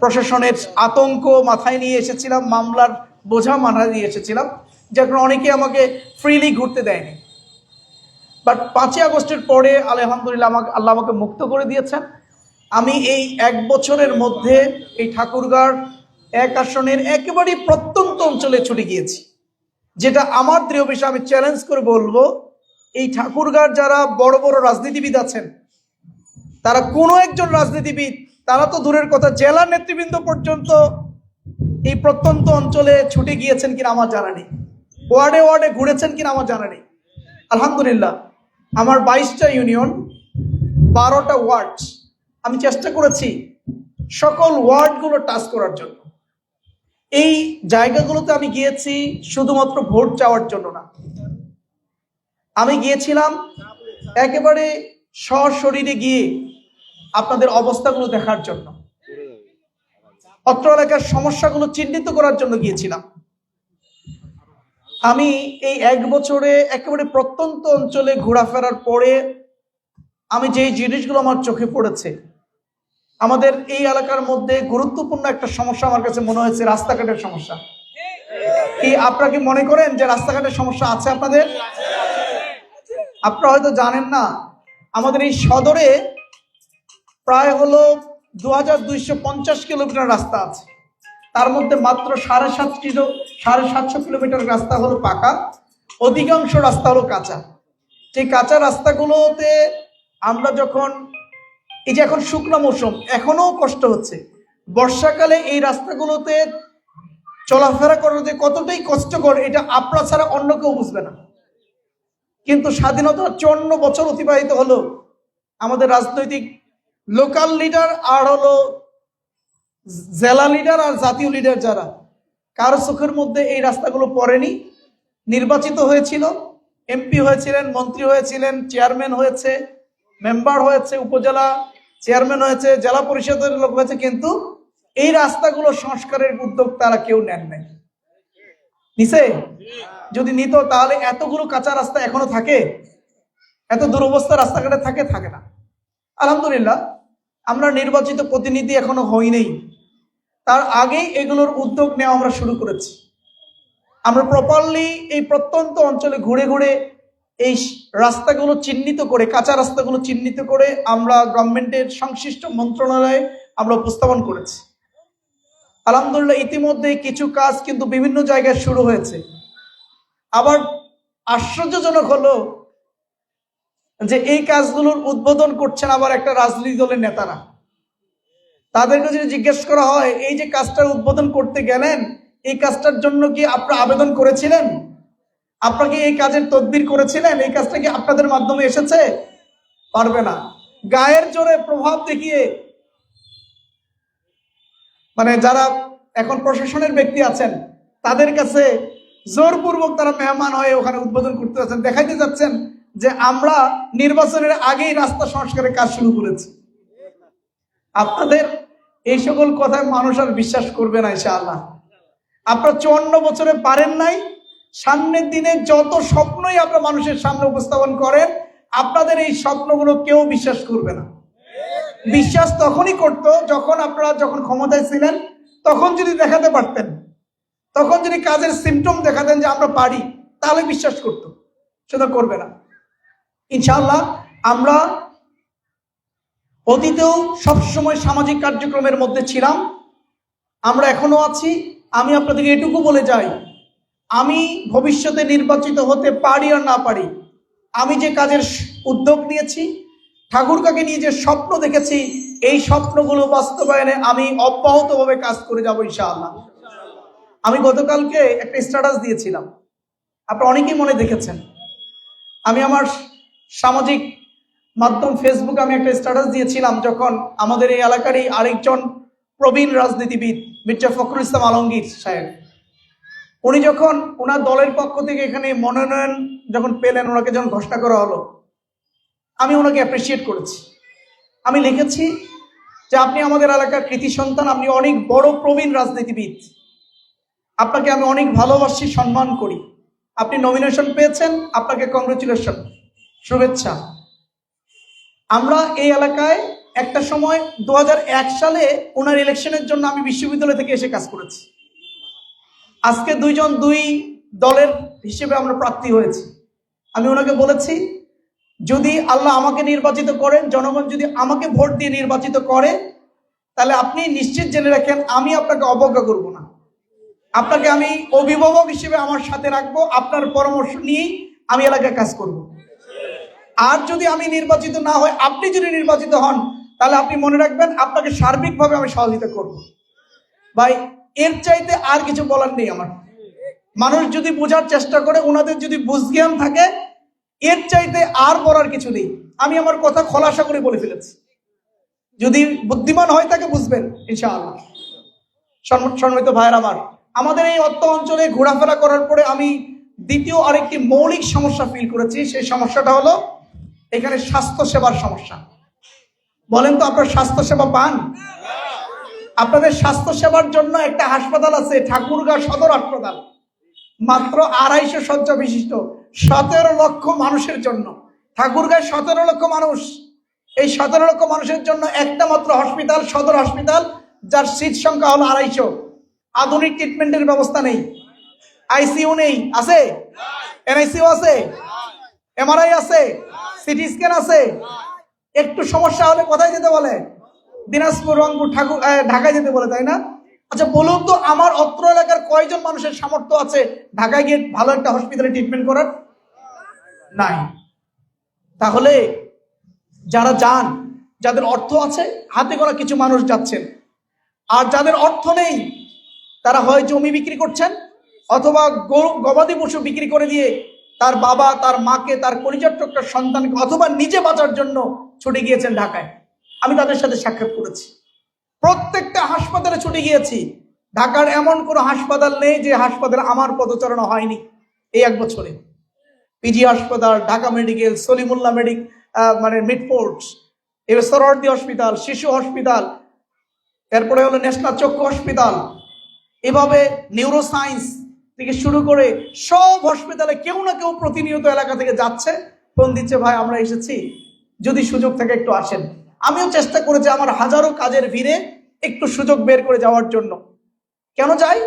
প্রশাসনের আতঙ্ক মাথায় নিয়ে এসেছিলাম, মামলার বোঝা মাথায় নিয়ে এসেছিলাম কারণে অনেকে আমাকে ফ্রিলি ঘুরতে দেয়নি। বাট পাঁচই আগস্টের পরে আলহামদুলিল্লাহ আমাকে, আল্লাহ আমাকে মুক্ত করে দিয়েছেন। আমি এই এক বছরের মধ্যে এই ঠাকুরগাঁর এক আসনের একেবারেই প্রত্যন্ত অঞ্চলে ছুটে গিয়েছি। যেটা আমার দৃঢ় বিষয় আমি চ্যালেঞ্জ করে বলব, এই ঠাকুরগাঁর যারা বড় বড় রাজনীতিবিদ আছেন, তারা কোনো একজন রাজনীতিবিদ তারা তো দূরের কথা জেলা নেতৃবৃন্দ পর্যন্ত এই প্রত্যন্ত অঞ্চলে ছুটে গিয়েছেন কিনা আমার জানা নেই। ওয়ার্ডে ওয়ার্ডে ঘুরেছেন কিনা আমার জানা নেই। আলহামদুলিল্লাহ, আমার বাইশটা ইউনিয়ন, বারোটা ওয়ার্ড, আমি চেষ্টা করেছি সকল ওয়ার্ডগুলো টাচ করার জন্য। এই জায়গাগুলোতে আমি গিয়েছি শুধুমাত্র ভোট চাওয়ার জন্য না। আমি গিয়েছিলাম একেবারে সশরীরে গিয়ে আপনাদের অবস্থাগুলো দেখার জন্য। অত্র এলাকার সমস্যাগুলো চিহ্নিত করার জন্য গিয়েছিলাম। আমি এই এক বছরে একেবারে প্রত্যন্ত অঞ্চলে ঘোরাফেরার পরে আমি যেই জিনিসগুলো আমার চোখে পড়েছে, আমাদের এই এলাকার মধ্যে গুরুত্বপূর্ণ একটা সমস্যা আমার কাছে মনে হয়েছে, রাস্তাঘাটের সমস্যা। কি আপনারা কি মনে করেন যে রাস্তাঘাটের সমস্যা আছে আপনাদের? আপনারা হয়তো জানেন না, আমাদের এই সদরে প্রায় হলো দু হাজার দুইশো পঞ্চাশ কিলোমিটার রাস্তা আছে। তার মধ্যে মাত্র সাড়ে সাত কিলো, সাড়ে সাতশো কিলোমিটার রাস্তা হলো পাকা। অধিকাংশ রাস্তা হলো কাঁচা। সেই কাঁচা রাস্তাগুলোতে আমরা যখন, এই যে এখন শুকনো মৌসুম, এখনও কষ্ট হচ্ছে। বর্ষাকালে এই রাস্তাগুলোতে চলাফেরা করার যে কতটাই কষ্টকর, এটা আপনারা ছাড়া অন্য কেউ বুঝবে না। কিন্তু স্বাধীনতার চুয়ান্ন বছর অতিবাহিত হলো আমাদের রাজনৈতিক লোকাল লিডার আর হলো জেলা লিডার আর জাতীয় লিডার যারা, কার চোখের মধ্যে এই রাস্তাগুলো পড়েনি। নির্বাচিত হয়েছিল এমপি হয়েছিলেন, মন্ত্রী হয়েছিলেন চেয়ারম্যান হয়েছে মেম্বার হয়েছে, উপজেলা চেয়ারম্যান হয়েছে, জেলা পরিষদের লোক হয়েছে, কিন্তু এই রাস্তাগুলো সংস্কারের উদ্যোগ তারা কেউ নেন নাই। নিছে? যদি নিত তাহলে এতগুলো কাঁচা রাস্তা এখনও থাকে, এত দুরবস্থা রাস্তাঘাটে থাকে থাকে না। আলহামদুলিল্লাহ, আমরা নির্বাচিত প্রতিনিধি এখনও হই নেই তার আগেই এগুলোর উদ্যোগ নেওয়া আমরা শুরু করেছি। আমরা প্রপারলি এই প্রত্যন্ত অঞ্চলে ঘুরে ঘুরে এই রাস্তাগুলো চিহ্নিত করে, কাঁচা রাস্তাগুলো চিহ্নিত করে আমরা গভর্নমেন্টের সংশ্লিষ্ট মন্ত্রণালয়ে আমরা উপস্থাপন করেছি। আলহামদুলিল্লাহ, ইতিমধ্যে কিছু কাজ কিন্তু বিভিন্ন জায়গায় শুরু হয়েছে। আবার আশ্চর্যজনক হলো যে এই কাজগুলোর উদ্বোধন করছেন আবার একটা রাজনৈতিক দলের নেতারা। তাদেরকে যদি জিজ্ঞেস করা হয়, এই যে কাজটার উদ্বোধন করতে গেলেন, এই কাজটার জন্য কি আপনারা আবেদন করেছিলেন? আপনারা কি এই কাজের তদবির করেছিলেন? এই কাজটা কি আপনাদের মাধ্যমে এসেছে? পারবে না। গায়ের জোরে প্রভাব দেখিয়ে মানে যারা এখন প্রশাসনের ব্যক্তি আছেন, তাদের কাছে জোরপূর্বক তারা মেহমান হয়ে ওখানে উদ্বোধন করতে যাচ্ছেন, দেখাইতে যাচ্ছেন যে আমরা নির্বাচনের আগেই রাস্তা সংস্কারের কাজ শুরু করেছি। আপনাদের এই সকল কথায় মানুষ আর বিশ্বাস করবে না ইনশাআল্লাহ। আপনারা চুয়ান্ন বছরে পারেন নাই, সামনের দিনে যত স্বপ্নই আপনারা মানুষের সামনে উপস্থাপন করেন, আপনাদের এই স্বপ্নগুলো কেউ বিশ্বাস করবে না। বিশ্বাস তখনই করতো যখন আপনারা যখন ক্ষমতায় ছিলেন, তখন যদি দেখাতে পারতেন, তখন যদি কাজের সিমটম দেখাতেন যে আমরা পারি, তাহলে বিশ্বাস করতো, সেটা করবে না। ইনশাআল্লাহ আমরা অতীতেও সবসময় সামাজিক কার্যক্রমের মধ্যে ছিলাম। আমরা এখনও আছি। আমি আপনাদেরকে এটুকু বলে যাই, আমি ভবিষ্যতে নির্বাচিত হতে পারি আর না পারি, আমি যে কাজের উদ্যোগ নিয়েছি, ঠাকুরকাকে নিয়ে যে স্বপ্ন দেখেছি, এই স্বপ্নগুলো বাস্তবায়নে আমি অব্যাহতভাবে কাজ করে যাব ইনশাআল্লাহ। আমি গতকালকে একটা স্ট্যাটাস দিয়েছিলাম। আপনারা অনেকেই মনে দেখেছেন। আমি আমার সামাজিক মাধ্যম ফেসবুকে আমি একটা স্ট্যাটাস দিয়েছিলাম যখন আমাদের এই এলাকারই আরেকজন প্রবীণ রাজনীতিবিদ মির্জা ফখরুল ইসলাম আলমগীর সাহেব। উনি যখন ওনার দলের পক্ষ থেকে এখানে মনোনয়ন যখন পেলেন, ওনাকে যখন ঘোষণা করা হলো, আমি ওনাকে অ্যাপ্রিসিয়েট করেছি। আমি লিখেছি যে আপনি আমাদের এলাকার কৃতি সন্তান, আপনি অনেক বড় প্রবীণ রাজনীতিবিদ। আপনাকে আমি অনেক ভালোবাসি, সম্মান করি। আপনি নমিনেশন পেয়েছেন, আপনাকে কংগ্রেচুলেশন শুভেচ্ছা। আমরা এই এলাকায় একটা সময় দু হাজার এক সালে ওনার ইলেকশনের জন্য আমি বিশ্ববিদ্যালয় থেকে এসে কাজ করেছি। আজকে দুইজন দুই দলের হিসেবে আমরা প্রার্থী হয়েছি। আমি ওনাকে বলেছি, যদি আল্লাহ আমাকে নির্বাচিত করেন, জনগণ যদি আমাকে ভোট দিয়ে নির্বাচিত করে, তাহলে আপনি নিশ্চিত জেনে রাখেন, আমি আপনাকে অবজ্ঞা করব না। আপনাকে আমি অভিভাবক হিসেবে আমার সাথে রাখব, আপনার পরামর্শ নিয়েই আমি এলাকায় কাজ করব। আর যদি আমি নির্বাচিত না হই, আপনি যদি নির্বাচিত হন, তাহলে আপনি মনে রাখবেন আপনাকে সার্বিকভাবে আমি সহযোগিতা করব। ভাই, এর চাইতে আর কিছু বলার নেই আমার। মানুষ যদি বোঝার চেষ্টা করে ওনাদের যদি বুঝজ্ঞান থাকে, এর চাইতে আর বলার কিছু নেই। আমি আমার কথা খোলাসা করে বলে ফেলেছি। যদি বুদ্ধিমান হয়, তাকে বুঝবেন, ইনশাআল্লাহ। সম্ম- সম্মানিত ভাইয়ের আমার, আমাদের এই অত্য অঞ্চলে ঘোরাফেরা করার পরে আমি দ্বিতীয় আরেকটি মৌলিক সমস্যা ফিল করেছি। সেই সমস্যাটা হলো এখানে স্বাস্থ্য সেবার সমস্যা। বলেন তো আপনার স্বাস্থ্য সেবা পান? আপনাদের স্বাস্থ্য সেবার জন্য একটা হাসপাতাল আছে ঠাকুরগাঁ সদর হাসপাতাল। মাত্র আড়াইশো শয্যা বিশিষ্ট সতেরো লক্ষ মানুষের জন্য। ঠাকুরগাঁয় সতেরো লক্ষ মানুষ। এই সতেরো লক্ষ মানুষের জন্য একটা মাত্র হসপিটাল সদর হসপিটাল যার সিট সংখ্যা হলো আড়াইশো। আধুনিক ট্রিটমেন্টের ব্যবস্থা নেই। আইসিইউ নেই। আছে? এনআইসিউ আছে? এমআরআই আছে? সিটি স্ক্যান আছে? একটু সমস্যা হলে কোথায় যেতে বলে? দিনাজপুর, রংপুর, ঠাকুর ঢাকায় যেতে বলে, তাই না? আচ্ছা বলুন তো, আমার অত্র এলাকার কয়জন মানুষের সামর্থ্য আছে ঢাকায় গিয়ে ভালো একটা হসপিটালে ট্রিটমেন্ট করার? নাই। তাহলে যারা যান, যাদের অর্থ আছে, হাতে করা কিছু মানুষ যাচ্ছেন। আর যাদের অর্থ নেই, তারা হয় জমি বিক্রি করছেন, অথবা গবাদি পশু বিক্রি করে দিয়ে তার বাবা, তার মাকে, তার টুকরা সন্তানকে অথবা নিজে বাঁচার জন্য ছুটে গিয়েছেন ঢাকায়। আমি তাদের সাথে সাক্ষাৎ করেছি। প্রত্যেকটা হাসপাতালে ছুটে গিয়েছি। ঢাকার এমন কোনো হাসপাতাল নেই যে হাসপাতালে আমার পদচারণা হয়নি এই এক বছরে। পিজি হাসপাতাল, ঢাকা মেডিকেল, সলিমুল্লাহ মেডিক মানে মিডফোর্টস এবার সরওয়ার্দী হসপিটাল, শিশু হসপিটাল, এরপরে হলো ন্যাশনাল চক্ষু হসপিটাল। এভাবে নিউরো সায়েন্স থেকে শুরু করে সব হসপিটালে কেউ না কেউ প্রতিনিয়ত এলাকা থেকে যাচ্ছে। ফোন দিচ্ছে, ভাই, আমরা এসেছি। যদি সুযোগ থাকে একটু আসেন। আমিও চেষ্টা করেছি আমার হাজারো কাজের ভিড়ে একটু সুযোগ বের করে যাওয়ার জন্য। কেন যাই?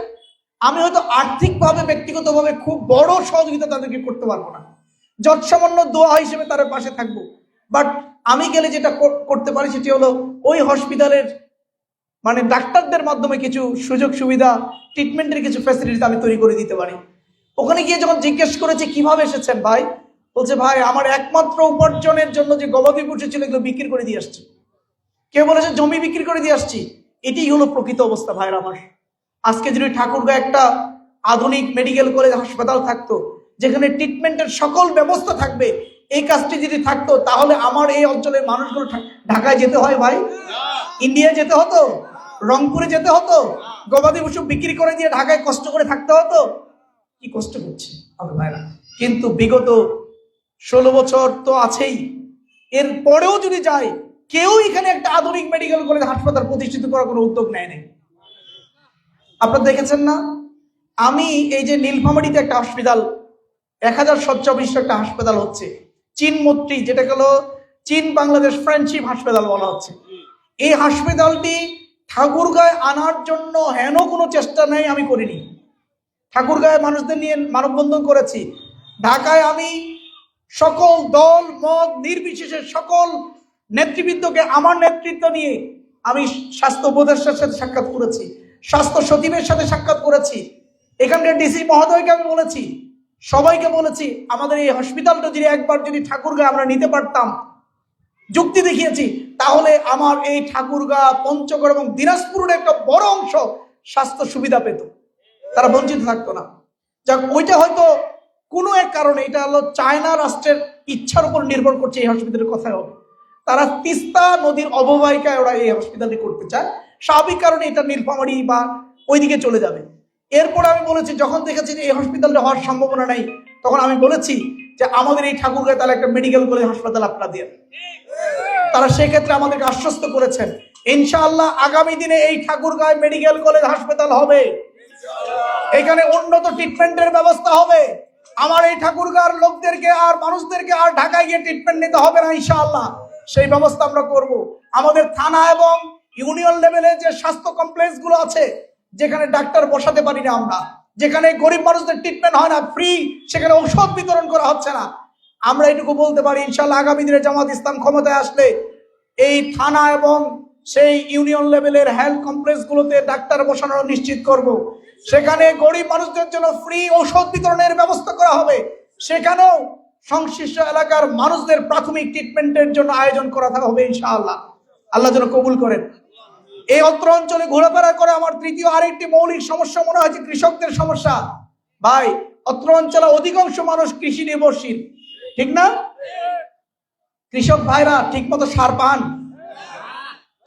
আমি হয়তো আর্থিকভাবে, ব্যক্তিগতভাবে খুব বড় সহযোগিতা তাদেরকে করতে পারব না। যৎসামান্য দোয়া হিসেবে তার পাশে থাকব। বাট আমি গেলে যেটা কর- করতে পারি সেটি হলো ওই হসপিটালের মানে ডাক্তারদের মাধ্যমে কিছু সুযোগ সুবিধা ট্রিটমেন্টের কিছু ফ্যাসিলিটি আমি তৈরি করে দিতে পারি। ওখানে গিয়ে যখন জিজ্ঞেস করেছি কীভাবে এসেছেন ভাই? বলছে ভাই আমার একমাত্র উপার্জনের জন্য যে গবাদি পশু ছিল এগুলো বিক্রি করে দিয়ে আসছি। কেউ বলেছে জমি বিক্রি করে দিয়ে আসছি। এটাই হলো প্রকৃত অবস্থা ভাইয়ের আমার। আজকে যদি ঠাকুরগাঁ একটা আধুনিক মেডিকেল কলেজ হাসপাতাল থাকতো যেখানে ট্রিটমেন্টের সকল ব্যবস্থা থাকবে এই কাজটি যদি থাকতো তাহলে আমার এই অঞ্চলের মানুষগুলো ঢাকায় যেতে হয় ভাই? ইন্ডিয়া যেতে হতো? রংপুরে যেতে হতো? গবাদি পশু বিক্রি করে দিয়ে ঢাকায় কষ্ট করে থাকতে হতো? কি কষ্ট করছে? ভাইরা। কিন্তু বিগত ষোলো বছর তো আছেই। এর পরেও যদি যায়, কেউ এখানে একটা আধুনিক মেডিকেল কলেজ হাসপাতাল প্রতিষ্ঠিত করার কোনো উদ্যোগ নেয় নাই। আপনারা দেখেছেন না? আমি এই যে নীলফামারীতে একটা হসপিটাল এক হাজার বিশিষ্ট একটা হাসপাতাল হচ্ছে। চীন মৈত্রী যেটা হলো চীন বাংলাদেশ ফ্রেন্ডশিপ হাসপাতাল বলা হচ্ছে। এই হাসপাতালটি ঠাকুরগাঁয় আনার জন্য হেন কোনো চেষ্টা নেই আমি করিনি। ঠাকুরগাঁয়ে মানুষদের নিয়ে মানববন্ধন করেছি। ঢাকায় আমি সকল দল, মত, নির্বিশেষে সকল নেতৃবৃন্দকে আমার নেতৃত্ব নিয়ে আমি স্বাস্থ্য উপদেষ্টার সাথে সাক্ষাৎ করেছি, স্বাস্থ্য সচিবের সাথে সাক্ষাৎ করেছি, এখানকার ডিসি মহোদয়কে আমি বলেছি, সবাইকে বলেছি, আমাদের এই হসপিটালটা যদি একবার যদি ঠাকুরগাঁয়ে আমরা নিতে পারতাম, যুক্তি দেখিয়েছি তাহলে আমার এই ঠাকুরগাঁ পঞ্চগড় এবং দিনাজপুরের একটা বড় অংশ স্বাস্থ্য সুবিধা পেত। তারা বঞ্চিত থাকতো না। যাক, ওইটা হয়তো কোনো এক কারণে, এটা হলো চায়না রাষ্ট্রের ইচ্ছার উপর নির্ভর করছে এই হসপিটালের কথাই হবে। তারা তিস্তা নদীর অববাহিকায় ওরা এই হসপিটালটি করতে চায়। স্বাভাবিক কারণে এটা নীলফামারী বা ওইদিকে চলে যাবে। এরপর আমি বলেছি, যখন দেখেছি যে এই হসপিটালটা হওয়ার সম্ভাবনা নাই, তখন আমি বলেছি যে আমাদের এই ঠাকুরগাঁয় তাহলে একটা মেডিকেল কলেজ হাসপাতাল আপনারা দিয়ে তারা সেক্ষেত্রে আমাদেরকে আশ্বস্ত করেছেন। ইনশাআল্লাহ আগামী দিনে এই ঠাকুরগাঁয় মেডিকেল কলেজ হাসপাতাল হবে। এখানে উন্নত ট্রিটমেন্টের ব্যবস্থা হবে। আমার এই ঠাকুরগাঁর লোকদেরকে আর মানুষদেরকে আর ঢাকায় গিয়ে ট্রিটমেন্ট নিতে হবে না ইনশাআল্লাহ। সেই ব্যবস্থা আমরা করব। আমাদের থানা এবং ইউনিয়ন লেভেলে যে স্বাস্থ্য কমপ্লেক্সগুলো আছে, যেখানে ডাক্তার বসাতে পারি না আমরা, যেখানে গরিব মানুষদের ট্রিটমেন্ট হয় না, ফ্রি, সেখানে ঔষধ বিতরণ করা হচ্ছে না। আমরা এটুকু বলতে পারি ইনশাল্লাহ আগামী দিনে জামাত ইসলাম ক্ষমতায় আসলে এই থানা এবং সেই ইউনিয়ন লেভেলের হেলথ কমপ্লেক্স গুলোতে ডাক্তার বসানো নিশ্চিত করব। সেখানে গরিব মানুষদের জন্য ফ্রি ঔষধ বিতরণের ব্যবস্থা করা হবে। সেখানেও সংশ্লিষ্ট এলাকার মানুষদের প্রাথমিক ট্রিটমেন্টের জন্য আয়োজন করা থাকা হবে ইনশাআল্লাহ। আল্লাহ যেন কবুল করেন। এই অত্র অঞ্চলে ঘোরাফেরা করে আমার তৃতীয় আরেকটি মৌলিক সমস্যা মনে হয়েছে কৃষকদের সমস্যা। ভাই, অত্র অঞ্চলে অধিকাংশ মানুষ কৃষি নির্ভরশীল। ঠিক না? কৃষক ভাইরা ঠিক মতো সার পান?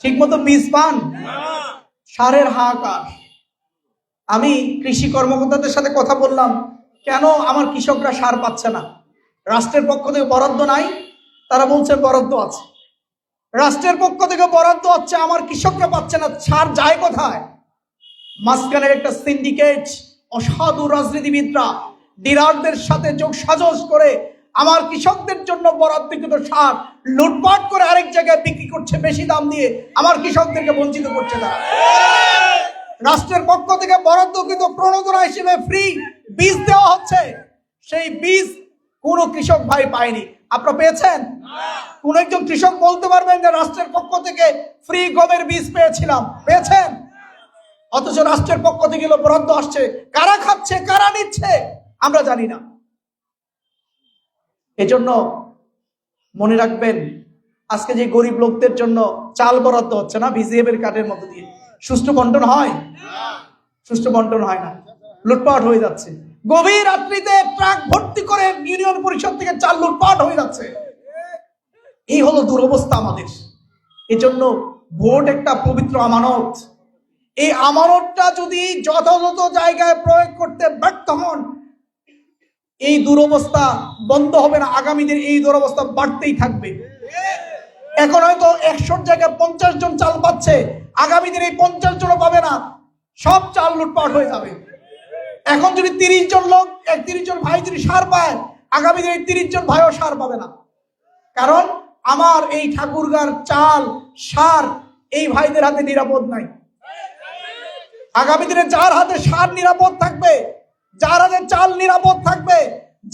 ঠিক মতো বীজ পান? সারের হাহাকার। আমি কৃষি কর্মকর্তাদের সাথে কথা বললাম, কেন আমার কৃষকরা সার পাচ্ছে না? রাষ্ট্রের পক্ষ থেকে বরাদ্দ নাই, তারা বলছে বরাদ্দ আছে। রাষ্ট্রের পক্ষ থেকে বরাদ্দ হচ্ছে, আমার কৃষকরা পাচ্ছে না, সার যায় কোথায়? মাঝখানের একটা সিন্ডিকেট অসাধু রাজনীতিবিদরা, ডিলারদের সাথে যোগ সাজস করে আমার কৃষকদের জন্য বরাদ্দকৃত সার লুটপাট করে আরেক জায়গায় বিক্রি করছে বেশি দাম দিয়ে, আমার কৃষকদেরকে বঞ্চিত করছে তারা। রাষ্ট্রের পক্ষ থেকে বরাদ্দকৃত প্রণোদনা হিসেবে ফ্রি বীজ দেওয়া হচ্ছে। সেই বীজ কোনো কৃষক ভাই পায়নি। আপনারা পেয়েছেন? কোন একজন কৃষক বলতে পারবেন যে, রাষ্ট্রের পক্ষ থেকে ফ্রি গমের বীজ পেয়েছিলাম। পেয়েছেন? অথচ রাষ্ট্রের পক্ষ থেকে বরাদ্দ আসছে। কারা খাচ্ছে? কারা নিচ্ছে? আমরা জানি না। এজন্য মনে রাখবেন, আজকে যে গরিব লোকদের জন্য চাল বরাদ্দ হচ্ছে না ভিজিএফ এর কার্ডের মধ্যে দিয়ে। সুষ্ঠু বন্টন হয়? সুষ্ঠু বন্টন হয় না। লুটপাট হয়ে যাচ্ছে। গভীর রাত্রিতে ট্রাক ভর্তি করে ইউনিয়ন পরিষদ থেকে চাল লুটপাট হয়ে যাচ্ছে। এই হলো দুরবস্থা আমাদের। এজন্য ভোট একটা পবিত্র আমানত। এই আমানতটা যদি যথাযথ জায়গায় প্রয়োগ করতে ব্যর্থ হন এই দুরবস্থা বন্ধ হবে না আগামী এই দুরবস্থা বাড়তেই থাকবে। এখন হয়তো একশোর জায়গায় পঞ্চাশ জন চাল পাচ্ছে আগামী এই পঞ্চাশ জনও পাবে না, সব চাল লুটপাট হয়ে যাবে। এখন যদি তিরিশ জন লোক, এক তিরিশ জন ভাই যদি সার পায় আগামী দিনে তিরিশ জন ভাইও সার পাবে না। কারণ আমার এই ঠাকুরগার চাল, সার এই ভাইদের হাতে নিরাপদ নাই। আগামী দিনে যার হাতে সার নিরাপদ থাকবে যার হাতে চাল নিরাপদ থাকবে,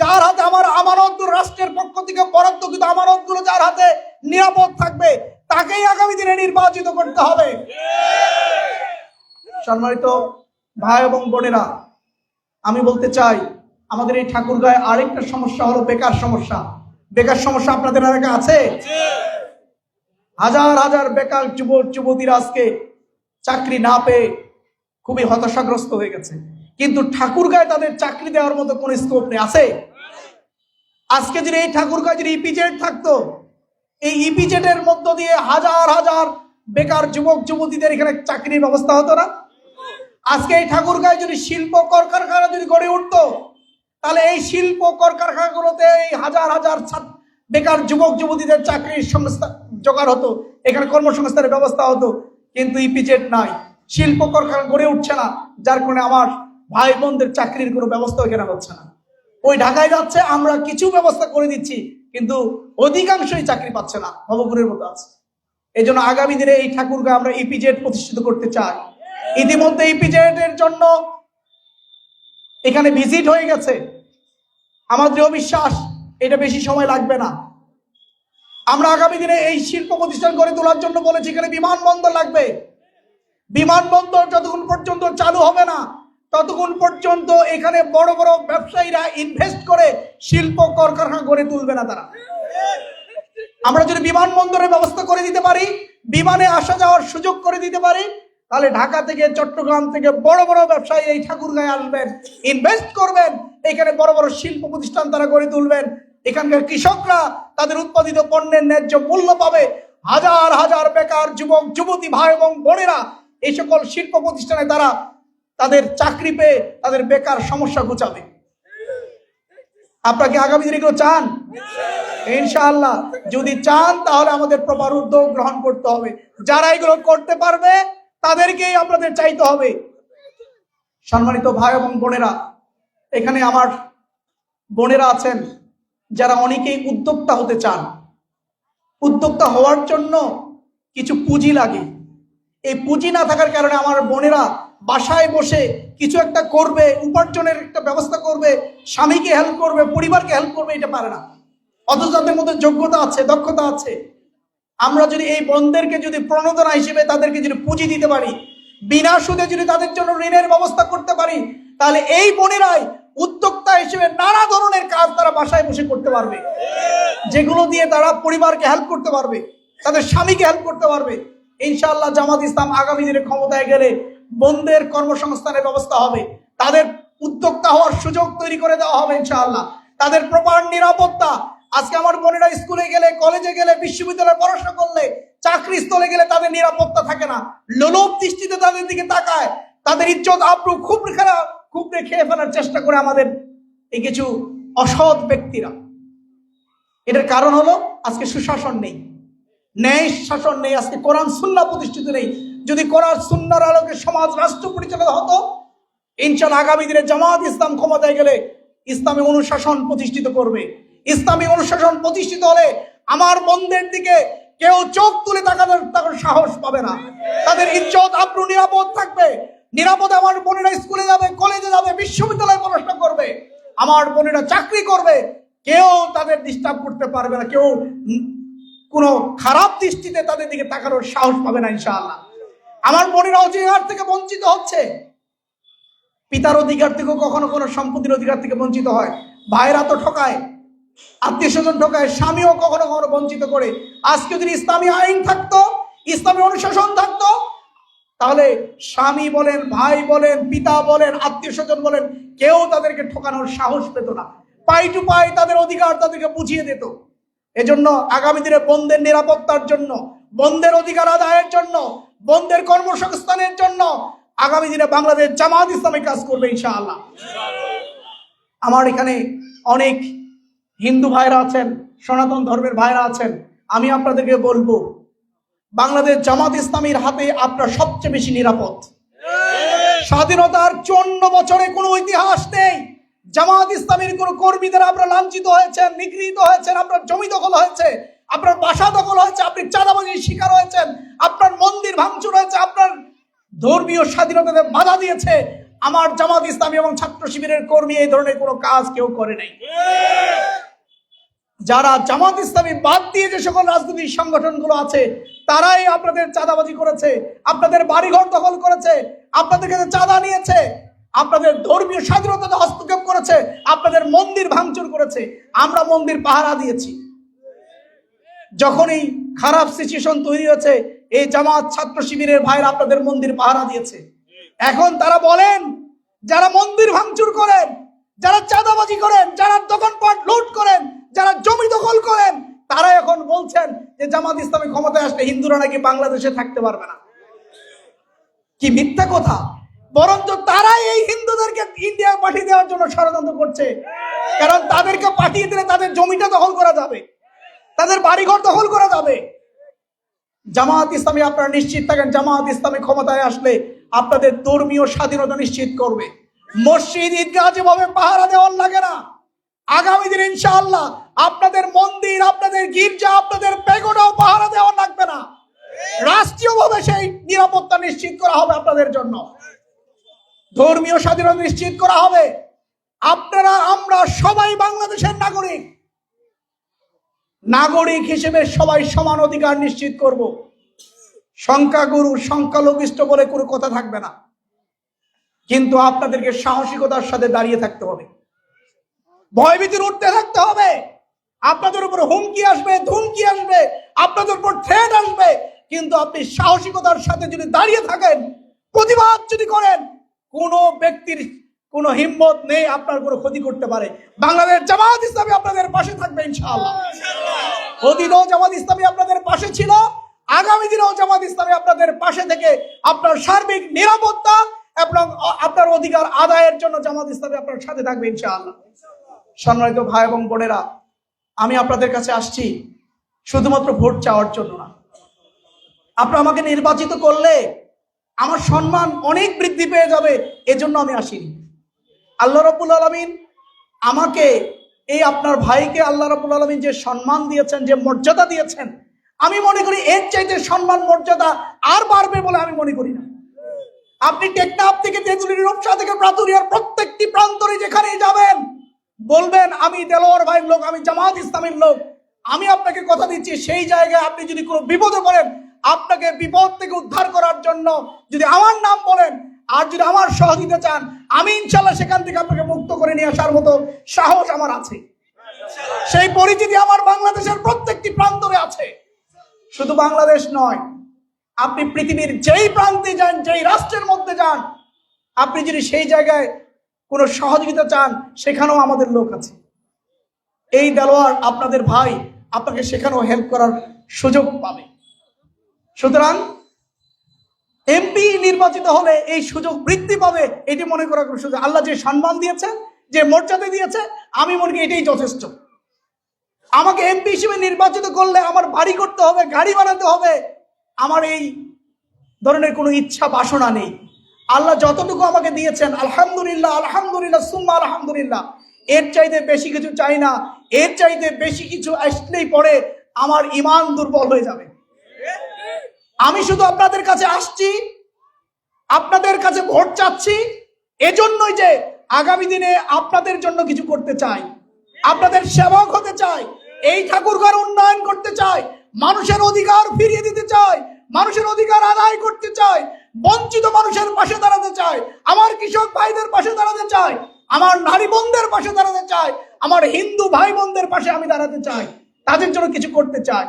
যার হাতে আমার আমানত রাষ্ট্রের পক্ষ থেকে বরাদ্দ কিন্তু আমানতগুলো যার হাতে নিরাপদ থাকবে, তাকেই আগামী দিনে নির্বাচিত করতে হবে। সম্মানিত ভাই এবং বোনেরা, আমি বলতে চাই, আমাদের এই ঠাকুরগাঁয়ে আরেকটা সমস্যা হলো বেকার সমস্যা। বেকার সমস্যা আপনাদের এলাকা আছে? হাজার হাজার বেকার যুবক, যুবতীরা আজকে চাকরি না পেয়ে খুবই হতাশাগ্রস্ত হয়ে গেছে। কিন্তু ঠাকুরগাঁয়ে তাদের চাকরি দেওয়ার মতো কোন স্কোপ নেই। আছে? আজকে যদি এই ঠাকুরগাঁয় যদি ইপিজেড থাকতো, এই ইপিজেডের মধ্য দিয়ে হাজার হাজার বেকার যুবক, যুবতীদের এখানে চাকরির ব্যবস্থা হতো না? আজকে এই ঠাকুরগাঁয় যদি শিল্প কলকারখানা যদি গড়ে উঠতো, তাহলে এই শিল্প কলকারখানাগুলোতে এই হাজার হাজার বেকার যুবক, যুবতীদের চাকরির সংস্থা জোগাড় হতো, এখানে কর্মসংস্থানের ব্যবস্থা হতো, কিন্তু ইপিজেড নাই। শিল্প কারখানা গড়ে উঠছে না, যার কারণে আমার ভাই বোনদের চাকরির কোনো ব্যবস্থা এখানে হচ্ছে না। ওই ঢাকায় যাচ্ছে, আমরা কিছু ব্যবস্থা করে দিচ্ছি, কিন্তু অধিকাংশই চাকরি পাচ্ছে না ভবপুরের মতো আছে। এই জন্য আগামী দিনে এই ঠাকুরকে আমরা ইপিজেড প্রতিষ্ঠিত করতে চাই। ইতিমধ্যে ইপিজেড এর জন্য এখানে ভিজিট হয়ে গেছে। আমার দৃঢ় বিশ্বাস, এটা বেশি সময় লাগবে না। আমরা আগামী দিনে এই শিল্প প্রতিষ্ঠান গড়ে তোলার জন্য বলেছি, এখানে বিমানবন্দর লাগবে। বিমানবন্দর যতক্ষণ পর্যন্ত চালু হবে না ততক্ষণ পর্যন্ত এখানে বড় বড় ব্যবসায়ীরা ইনভেস্ট করে শিল্প কলকারখানা গড়ে তুলবে না তারা। আমরা যদি বিমানবন্দরের ব্যবস্থা করে দিতে পারি, বিমানে আসা যাওয়ার সুযোগ করে দিতে পারি, তাহলে ঢাকা থেকে চট্টগ্রাম থেকে বড় বড় ব্যবসায়ী এই ঠাকুরগাঁয়ে আসবেন ইনভেস্ট করবেন, এখানে বড় বড় শিল্প প্রতিষ্ঠান তারা গড়ে তুলবেন। এখানকার কৃষকরা তাদের উৎপাদিত পণ্যের ন্যায্য মূল্য পাবে। হাজার হাজার বেকার যুবক, যুবতী, ভাই এবং বোনেরা এই সকল শিল্প প্রতিষ্ঠানে তারা তাদের চাকরি পেয়ে তাদের বেকার সমস্যা ঘুচাবে। আপনাকে আগামী দিনে কেউ চান? ইনশাআল্লাহ। যদি চান, তাহলে আমাদের প্রপার উদ্যোগ গ্রহণ করতে হবে। যারা এগুলো করতে পারবে, তাদেরকেই আপনাদের চাইতে হবে। সম্মানিত ভাই এবং বোনেরা, এখানে আমার বোনেরা আছেন, যারা অনেকেই উদ্যোক্তা হতে চান। উদ্যোক্তা হওয়ার জন্য কিছু পুঁজি লাগে। এই পুঁজি না থাকার কারণে আমার বোনেরা বাসায় বসে কিছু একটা করবে, উপার্জনের একটা ব্যবস্থা করবে, স্বামীকে হেল্প করবে, পরিবারকে হেল্প করবে, এটা পারে না। অথচ তাদের মধ্যে যোগ্যতা আছে, দক্ষতা আছে। আমরা যদি এই বোনদেরকে যদি প্রণোদনা হিসেবে তাদেরকে যদি পুঁজি দিতে পারি, বিনা সুদে যদি তাদের জন্য ঋণের ব্যবস্থা করতে পারি, তাহলে এই বোনেরাই উদ্যোক্তা হিসেবে নানা ধরনের কাজ তারা বাসায় বসে করতে পারবে। যেগুলো দিয়ে তারা পরিবারকে হেল্প করতে পারবে, তাদের স্বামীকে হেল্প করতে পারবে। ইনশাআল্লাহ জামাত ইসলাম আগামী দিনে ক্ষমতায় গেলে বোনদের কর্মসংস্থানের ব্যবস্থা হবে। তাদের উদ্যোক্তা হওয়ার সুযোগ তৈরি করে দেওয়া হবে ইনশাআল্লাহ। তাদের প্রপার নিরাপত্তা। আজকে আমার বোনেরা স্কুলে গেলে, কলেজে গেলে, বিশ্ববিদ্যালয়ে পড়াশোনা করলে, চাকরি স্থলে গেলে তাদের নিরাপত্তা থাকে না। লোলভ দৃষ্টিতে তাদের দিকে তাকায়। তাদের ইজ্জত, আব্রু খুব খারাপ খুব খেয়ে ফেলার চেষ্টা করে আমাদের এই কিছু অসৎ ব্যক্তিরা। এটার কারণ হলো, আজকে সুশাসন নেই। ন্যায় শাসন নেই, আজকে কোরআন সুন্না প্রতিষ্ঠিত নেই। যদি কোরআন সুন্নার আলোকে সমাজ রাষ্ট্র পরিচালিত হতো ইনশাল্লাহ আগামী দিনে জামাত ইসলাম ক্ষমতায় গেলে ইসলামী অনুশাসন প্রতিষ্ঠিত করবে। ইসলামী অনুশাসন প্রতিষ্ঠিত হলে আমার বন্ধের দিকে কেউ চোখ তুলে তাকানোর তাকার সাহস পাবে না। তাদের ইজ্জত, আব্রু নিরাপদ থাকবে। নিরাপদে আমার বোনেরা স্কুলে যাবে, কলেজে যাবে, বিশ্ববিদ্যালয়ে পড়াশোনা করবে। আমার বোনেরা চাকরি করবে। কেউ তাদের ডিস্টার্ব করতে পারবে না। কেউ কোনো খারাপ দৃষ্টিতে তাদের দিকে তাকানোর সাহস পাবে না ইনশাআল্লাহ। আমার বোনেরা অধিকার থেকে বঞ্চিত হচ্ছে। পিতার অধিকার থেকেও কখনো কোনো সম্পত্তির অধিকার থেকে বঞ্চিত হয়। ভাইরা তো ঠকায়, আত্মীয় স্বজন ঠকায়, স্বামীও কখনো কখনো বঞ্চিত করে। আজকে যদি ইসলামী আইন থাকতো, ইসলামী অনুশাসন থাকতো, তাহলে স্বামী বলেন, ভাই বলেন, পিতা বলেন, আত্মীয় স্বজন বলেন, কেউ তাদেরকে ঠকানোর সাহস পেত না। পাই টু পাই তাদের অধিকার তাদেরকে বুঝিয়ে দিত। এজন্য আগামী দিনে বন্ধের নিরাপত্তার জন্য, বন্ধের অধিকার আদায়ের জন্য বন্ধের কর্মসংস্থানের জন্য আগামী দিনে বাংলাদেশ জামাত ইসলামী কাজ করবে, ইনশাআল্লাহ। আমার এখানে অনেক হিন্দু ভাইরা আছেন, সনাতন ধর্মের ভাইরা আছেন। আমি আপনাদেরকে বলব, বাংলাদেশ জামাত ইসলামীর হাতে আপনার সবচেয়ে বেশি নিরাপদ। স্বাধীনতার চন্ন বছরে কোনো ইতিহাস নেই। জামাত ইসলামীর কোন কর্মীদের আপনারা লাঞ্ছিত হয়েছেন, নিগৃহীত হয়েছেন আপনার জমি দখল হয়েছে। আপনার বাসা দখল হয়েছে, আপনি চাঁদাবাজির শিকার হয়েছেন, আপনার মন্দির ভাঙচুর হয়েছে, আপনার ধর্মীয় স্বাধীনতাতে বাধা দিয়েছে। আমার জামাত ইসলামী এবং ছাত্র শিবিরের কর্মী এই ধরনের কোনো কাজ কেউ করে নাই। যারা জামাত ইসলামী বাদ দিয়ে যে সকল রাজনৈতিক সংগঠনগুলো আছে, তারাই আপনাদের চাঁদাবাজি করেছে, আপনাদের বাড়িঘর দখল করেছে, আপনাদের কাছে চাঁদা নিয়েছে, আপনাদের ধর্মীয় স্বাধীনতাতে হস্তক্ষেপ করেছে, আপনাদের মন্দির ভাঙচুর করেছে। আমরা মন্দির পাহারা দিয়েছি। যখনই খারাপ সিচুয়েশন তৈরি হয়েছে, এই জামাত ছাত্র শিবিরের ভাইরা আপনাদের মন্দির পাহারা দিয়েছে। এখন তারা বলেন, যারা মন্দির ভাঙচুর করেন, যারা চাঁদাবাজি করেন, যারা দোকানপাট লুট করেন, যারা জমি দখল করেন, তারা এখন বলছেন যে জামাত ইসলামী ক্ষমতায় আসলে হিন্দুরা নাকি বাংলাদেশে থাকতে পারবে না। কি মিথ্যা কথা? বরঞ্চ তারাই এই হিন্দুদেরকে ইন্ডিয়া পাঠিয়ে দেওয়ার জন্য ষড়যন্ত্র করছে। কারণ তাদেরকে পাঠিয়ে দিলে তাদের জমিটা দখল করা যাবে। তাদের বাড়িঘর দখল করা যাবে। জামাত ইসলামী আপনারা নিশ্চিত থাকেন জামাত ইসলামী ক্ষমতায় আসলে আপনাদের ধর্মীয় স্বাধীনতা নিশ্চিত করবে। মসজিদ, ঈদগাহ যেভাবে পাহারা দেওয়ার লাগে না। আগামী দিন ইনশাআল্লাহ আপনাদের মন্দির, আপনাদের গির্জা, আপনাদের পেগোটাও পাহারা দেওয়া লাগবে না। রাষ্ট্রীয়ভাবে সেই নিরাপত্তা নিশ্চিত করা হবে আপনাদের জন্য। ধর্মীয় স্বাধীনতা নিশ্চিত করা হবে। আপনারা, আমরা সবাই বাংলাদেশের নাগরিক। নাগরিক হিসেবে সবাই সমান অধিকার নিশ্চিত করব। সংখ্যাগুরু সংখ্যালঘিষ্ঠ বলে কোনো কথা থাকবে না। কিন্তু আপনাদেরকে সাহসিকতার সাথে দাঁড়িয়ে থাকতে হবে। ভয়ভীতির উঠতে থাকতে হবে। আপনাদের উপর হুমকি আসবে, ধুমকি আসবে, আপনাদের উপর থ্রেট আসবে। কিন্তু আপনি সাহসিকতার সাথে যদি দাঁড়িয়ে থাকেন, প্রতিবাদ যদি করেন, কোনো ব্যক্তির কোনো হিম্মত নেই আপনার কোনো ক্ষতি করতে পারে। বাংলাদেশ জামাত ইসলামী আপনাদের পাশে থাকবে ইনশাআল্লাহ। অতীতেও জামাত ইসলামী আপনাদের পাশে ছিল। আগামী দিনেও জামাত ইসলামী আপনাদের পাশে থেকে আপনার সার্বিক নিরাপত্তা এবং আপনার অধিকার আদায়ের জন্য জামাত ইসলামী আপনার সাথে থাকবে ইনশাআল্লাহ। সম্মানিত ভাই এবং বোনেরা, আমি আপনাদের কাছে আসছি শুধুমাত্র ভোট চাওয়ার জন্য না। আপনারা আমাকে নির্বাচিত করলে আমার সম্মান অনেক বৃদ্ধি পেয়ে যাবে, এজন্য আমি আসিনি। আল্লাহ রব্বুল আলমিন আমাকে, এই আপনার ভাইকে আল্লাহ রব্বুল আলমিন যে সম্মান দিয়েছেন, যে মর্যাদা দিয়েছেন, আমি মনে করি এর চাইতে সম্মান, মর্যাদা আর বাড়বে বলে আমি মনে করি না। আপনি টেকনাফ থেকে তেঁতুলির রূপসা থেকে প্রাতুরিয়ার প্রত্যেকটি প্রান্তরে যেখানে যাবেন, বলবেন, আমি দেলোয়ার ভাইয়ের লোক, আমি জামাত ইসলামের লোক। আমি আপনাকে কথা দিচ্ছি, সেই জায়গায় আপনি যদি কোনো বিপদে পড়েন, আপনাকে বিপদ থেকে উদ্ধার করার জন্য যদি আমার নাম বলেন আর যদি আমার সহযোগিতা চান, আমি ইনশাল্লাহ সেখান থেকে আপনাকে মুক্ত করে নিয়ে আসার মতো সাহস আমার আছে। সেই পরিচিতি আমার বাংলাদেশের প্রত্যেকটি প্রান্তরে আছে। শুধু বাংলাদেশ নয়, আপনি পৃথিবীর যেই প্রান্তে যান, যেই রাষ্ট্রের মধ্যে যান, আপনি যদি সেই জায়গায় কোনো সহযোগিতা চান, সেখানেও আমাদের লোক আছে। এই দেলোয়ার আপনাদের ভাই আপনাকে সেখানেও হেল্প করার সুযোগ পাবে। সুতরাং এমপি নির্বাচিত হলে এই সুযোগ বৃদ্ধি পাবে, এটি মনে করার কোনো সুযোগ আল্লাহ যে সম্মান দিয়েছে, যে মর্যাদা দিয়েছে, আমি মনে করি এটাই যথেষ্ট। আমাকে এমপি হিসেবে নির্বাচিত করলে আমার বাড়ি করতে হবে, গাড়ি বানাতে হবে, আমার এই ধরনের কোনো ইচ্ছা, বাসনা নেই। আল্লাহ যতটুকু আমাকে দিয়েছেন, আলহামদুলিল্লাহ আলহামদুলিল্লাহ, সুম্মা আলহামদুলিল্লাহ, এর চাইতে বেশি কিছু চাই না, এর চাইতে বেশি কিছু আসলেই পরে আমার ইমান দুর্বল হয়ে যাবে। আমি শুধু আপনাদের কাছে আসছি, আপনাদের কাছে ভোট চাচ্ছি, এজন্যই যে আগামী দিনে আপনাদের জন্য কিছু করতে চাই, আপনাদের সেবক হতে চাই, এই ঠাকুরঘর উন্নয়ন করতে চাই, মানুষের অধিকার ফিরিয়ে দিতে চাই, মানুষের অধিকার আদায় করতে চাই, বঞ্চিত মানুষের পাশে দাঁড়াতে চাই, আমার কৃষক ভাইদের পাশে দাঁড়াতে চাই, আমার নারী বোনদের পাশে দাঁড়াতে চাই, আমার হিন্দু ভাই বোনদের পাশে আমি দাঁড়াতে চাই, তাদের জন্য কিছু করতে চাই।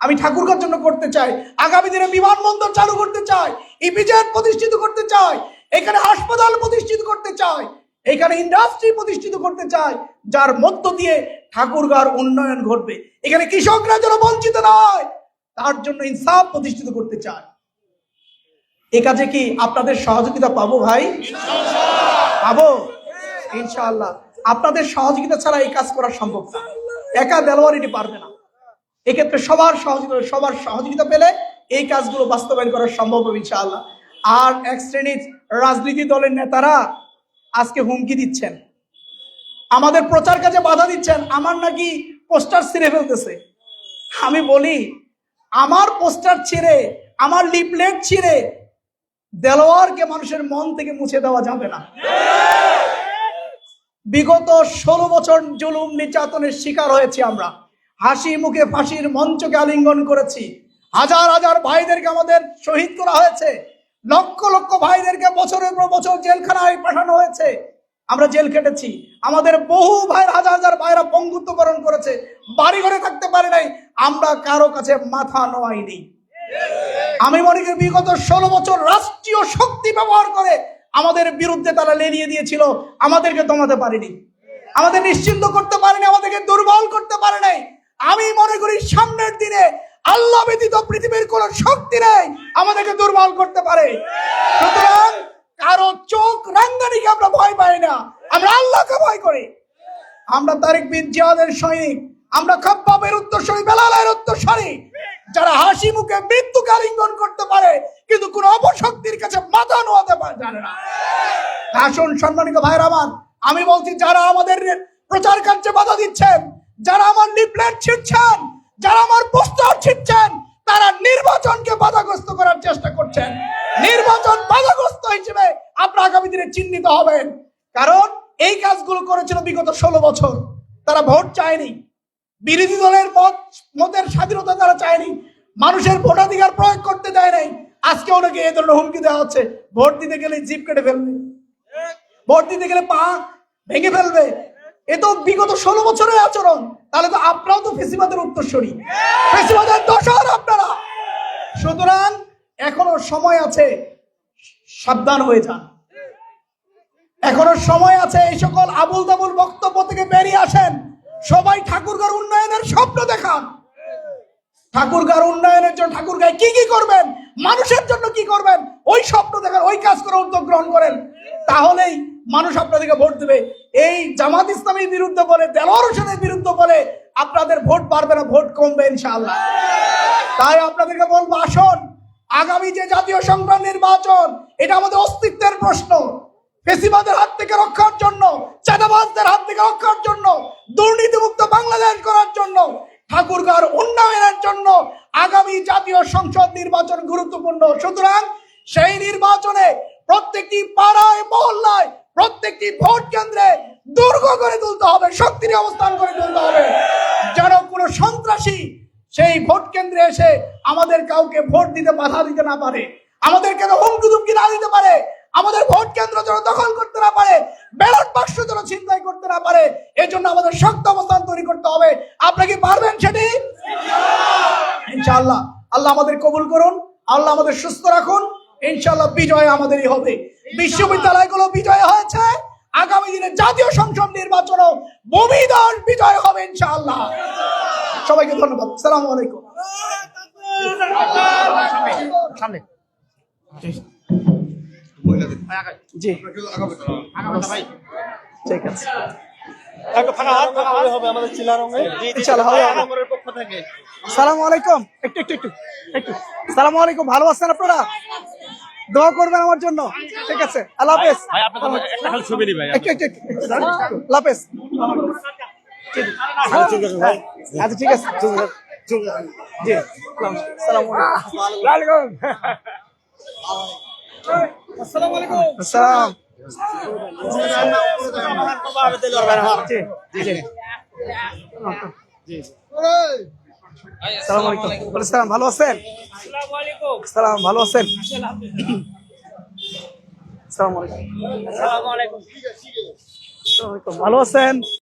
আমি ঠাকুরগার জন্য করতে চাই। আগামী দিনে বিমানবন্দর চালু করতে চাই। ইপিজেড প্রতিষ্ঠিত করতে চাই। এখানে হাসপাতাল প্রতিষ্ঠিত করতে চাই। এখানে ইন্ডাস্ট্রি প্রতিষ্ঠিত করতে চাই। যার মধ্য দিয়ে ঠাকুরগার উন্নয়ন ঘটবে। এখানে কৃষকরা যেন বঞ্চিত নয়, তার জন্য ইনসাফ প্রতিষ্ঠিত করতে চাই। এ কাজে কি আপনাদের সহযোগিতা পাবো ভাই? পাবো? ইনশাআল্লাহ। আপনাদের সহযোগিতা ছাড়া এই কাজ করা সম্ভব না। একা দেলোয়ার এটি পারবে না। এক্ষেত্রে সবার সহযোগিতা সবার সহযোগিতা পেলে এই কাজগুলো বাস্তবায়ন করা সম্ভব হবে ইনশাআল্লাহ। আর এক শ্রেণির রাজনীতি দলের নেতারা আজকে হুমকি দিচ্ছেন। আমাদের প্রচার কাজে বাধা দিচ্ছেন। আমার নাকি পোস্টার ছিঁড়ে ফেলতেছে। আমি বলি, আমার পোস্টার ছিঁড়ে, আমার লিপলেট ছিঁড়ে দেলোয়ারকে মানুষের মন থেকে মুছে দেওয়া যাবে না। বিগত ষোলো বছর জুলুম নির্যাতনের শিকার হয়েছি আমরা। হাসি মুখে ফাঁসির মঞ্চকে আলিঙ্গন করেছি। হাজার হাজার ভাইদেরকে আমাদের শহীদ করা হয়েছে। লক্ষ লক্ষ ভাইদেরকে বছরের পর বছর জেলখানায় পাঠানো হয়েছে। আমরা জেল খেটেছি। আমাদের বহু ভাইয়ের হাজার হাজার ভাইরা পঙ্গুত্ব বরণ করেছে। বাড়ি ঘরে থাকতে পারে নাই। আমরা কারও কাছে মাথা নোয়াইনি। আমি মনে করি বিগত ষোলো বছর রাষ্ট্রীয় শক্তি ব্যবহার করে আমাদের বিরুদ্ধে তারা লেলিয়ে দিয়েছিল। আমাদেরকে দমাতে পারেনি। আমাদের নিশ্চিন্ত করতে পারেনি। আমাদেরকে দুর্বল করতে পারে নাই। আমি মনে করি সামনের দিনে আল্লাহ ব্যতীত পৃথিবীর কোন শক্তি নেই আমাদেরকে দুর্বল করতে পারে। সুতরাং কারও চোখ রাঙ্গানিকে আমরা ভয় পাই না। আমরা আল্লাহকে ভয় করি। আমরা তারিক বিন জিয়াদের সৈনিক। আমরা খাব্বাবের উত্তরসূরি, বেলালের উত্তরসূরি। যারা হাসি মুখে মৃত্যুকে আলিঙ্গন করতে পারে, কিন্তু কোন অপশক্তির কাছে মাথা নোয়াতে পারে জানে না। আসুন সম্মানিত ভাইয়ের আমার, আমি বলছি, যারা আমাদের প্রচার কার্যে বাধা দিচ্ছেন যারা আমার লিফলেট ছিটছেন, যারা আমার পোস্টার ছিটছেন, তারা নির্বাচনকে বাধাগ্রস্ত করার চেষ্টা করছেন। নির্বাচন বাধাগ্রস্ত হিসেবে আপনারা আগামী দিনে চিহ্নিত হবেন। কারণ এই কাজগুলো করেছিল বিগত ষোলো বছর। তারা ভোট চায়নি। বিরোধী দলের মত, মতের স্বাধীনতা তারা চায়নি। মানুষের ভোটাধিকার প্রয়োগ করতে দেয় নাই। আজকে ওনাকে এই ধরনের হুমকি দেওয়া হচ্ছে। ভোট দিতে গেলে জিপ কেটে ফেলবে। ভোট দিতে গেলে পা ভেঙে ফেলবে। এ তো বিগত ষোলো বছরের আচরণ। তাহলে তো আপনারাও তো ফেসিবাদের উত্তরসূরি। ফেসিবাদের দশর আপনারা। সুতরাং এখনও সময় আছে, সাবধান হয়ে যান। এখনও সময় আছে এই সকল আবুল তাবুল বক্তব্য থেকে বেরিয়ে আসেন। সবাই ঠাকুরগার উন্নয়নের স্বপ্ন দেখান। ঠাকুরগার উন্নয়নের জন্য ঠাকুরগায় কি কি করবেন? মানুষের জন্য কি করবেন? ওই স্বপ্ন দেখার, ওই কাজ করে উদ্যোগ গ্রহণ করেন। তাহলেই মানুষ আপনাদেরকে ভোট দেবে। এই জামাত ইসলামের বিরুদ্ধে বলে, দেলোয়ার হোসেনের বিরুদ্ধে বলে, আপনাদের ভোট পারবে না, ভোট কমবে ইনশাআল্লাহ। তাই আপনাদেরকে বলব, আসুন, আগামী যে জাতীয় সংগ্রাম নির্বাচন, এটা আমাদের অস্তিত্বের প্রশ্ন। ফেসিবাদের হাত থেকে রক্ষার জন্য, চাঁদাবাজদের হাত থেকে রক্ষার জন্য, দুর্নীতিমুক্ত বাংলাদেশ করার জন্য, ঠাকুরগার উন্নয়নের জন্য আগামী জাতীয় সংসদ নির্বাচন গুরুত্বপূর্ণ। সুতরাং সেই নির্বাচনে প্রত্যেকটি পাড়ায়, মহল্লায় প্রত্যেকটি ভোট কেন্দ্রে দুর্গ করে তুলতে হবে, শক্তির অবস্থান করে তুলতে হবে। যেন কোনো সন্ত্রাসী সেই ভোট কেন্দ্রে এসে আমাদের কাউকে ভোট দিতে বাধা দিতে না পারে, আমাদেরকে হুমকি দুমকি না দিতে পারে, আমাদের ভোট কেন্দ্র যেন দখল করতে না পারে, ব্যালট বাক্স যেন ছিনতাই করতে না পারে এই জন্য আমাদের শক্ত অবস্থান তৈরি করতে হবে। আপনি কি পারবেন সেটি? ইনশাআল্লাহ। আল্লাহ আমাদের কবুল করুন, আল্লাহ আমাদের সুস্থ রাখুন, ইনশাআল্লাহ বিজয় আমাদেরই হবে। বিশ্ববিদ্যালয়গুলো বিজয় হয়েছে। আগামী দিনে জাতীয় সংসদ নির্বাচনও ভূমিদল বিজয় হবে ইনশাআল্লাহ। সবাইকে ধন্যবাদ। সালাম আলাইকুম। সামনে। জি। ঠিক আছে। হবে, হবে। সালাম আলাইকুম। একটু একটু একটু একটু। সালাম আলাইকুম। ভালো আছেন আপনারা? দোয়া করবেন আমার জন্য। ঠিক আছে আল্লাহ হাফেজ। আল্লাহ হাফেজ। আচ্ছা ঠিক আছে জি। আসসালামু আলাইকুম। আসসালাম। জি। জি জি। সালাম আলাইকুম সালাম ভালো আছেন? সালাম ভালো আছেন? সালাম আলাইকুম আসসালামু আলাইকুম ভালো আছেন?